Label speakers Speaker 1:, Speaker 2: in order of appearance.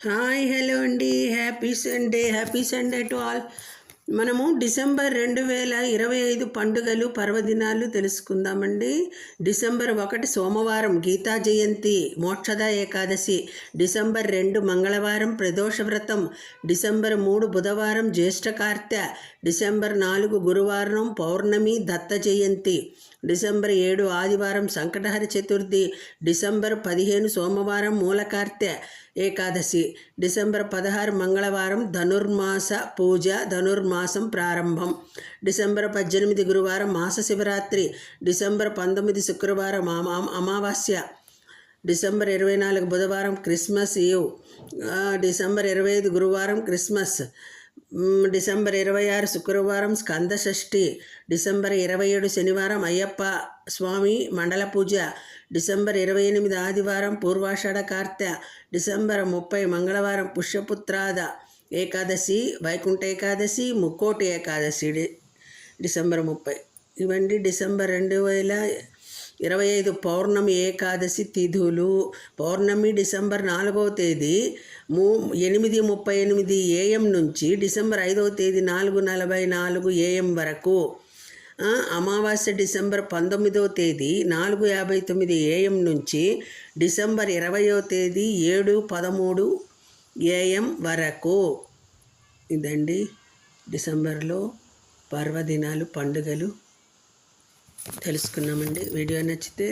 Speaker 1: Hi hello అండి happy Sunday happy Sunday to all మనము December రెండు వేల ఇరవై ఐదు పండుగలు పర్వదినాలు తెలుసుకుందామండి. డిసెంబర్ ఒకటి సోమవారం గీతా జయంతి మోక్షద ఏకాదశి. డిసెంబర్ రెండు మంగళవారం ప్రదోష వ్రతం. డిసెంబర్ మూడు బుధవారం జ్యేష్ఠ కార్తె డిసెంబర్ నాలుగు గురువారం పౌర్ణమి దత్త జయంతి. డిసెంబర్ ఏడు ఆదివారం సంకటహర చతుర్థి. డిసెంబర్ పదిహేను సోమవారం మూలకార్తె ఏకాదశి. డిసెంబర్ పదహారు మంగళవారం ధనుర్మాస పూజ ధనుర్మాస ప్రారంభం డిసెంబర్ పద్దెనిమిది గురువారం మాస శివరాత్రి డిసెంబర్ పంతొమ్మిది శుక్రవారం అమా అమావాస్య డిసెంబర్ ఇరవై నాలుగు బుధవారం క్రిస్మస్ ఈవ్ ఆ, డిసెంబర్ ఇరవై ఐదు గురువారం క్రిస్మస్ మ్, డిసెంబర్ ఇరవై ఆరు శుక్రవారం స్కంద షష్ఠి డిసెంబర్ ఇరవై ఏడు శనివారం అయ్యప్ప స్వామి మండల పూజ డిసెంబర్ ఇరవై ఎనిమిది ఆదివారం పూర్వాషాఢ కార్తె డిసెంబర్ ముప్పై మంగళవారం పుష్యపుత్రాద ఏకాదశి వైకుంఠ ఏకాదశి ముక్కోటి ఏకాదశి డిసెంబర్ ముప్పై. ఇవన్నీ డిసెంబర్ రెండు వేల ఇరవై ఐదు పౌర్ణమి ఏకాదశి తిథులు. పౌర్ణమి డిసెంబర్ నాలుగవ తేదీ మూ ఎనిమిది ముప్పై ఎనిమిది ఏఎం నుంచి డిసెంబర్ ఐదవ తేదీ నాలుగు నలభై నాలుగు ఏఎం వరకు. అమావాస్య డిసెంబర్ పంతొమ్మిదవ తేదీ నాలుగు యాభై తొమ్మిది ఏఎం నుంచి డిసెంబర్ ఇరవయో తేదీ ఏడు పదమూడు ఏఎం వరకు. ఇదండి డిసెంబర్లో పర్వదినాలు పండుగలు. తెలుసుకున్నామండి. వీడియో నచ్చితే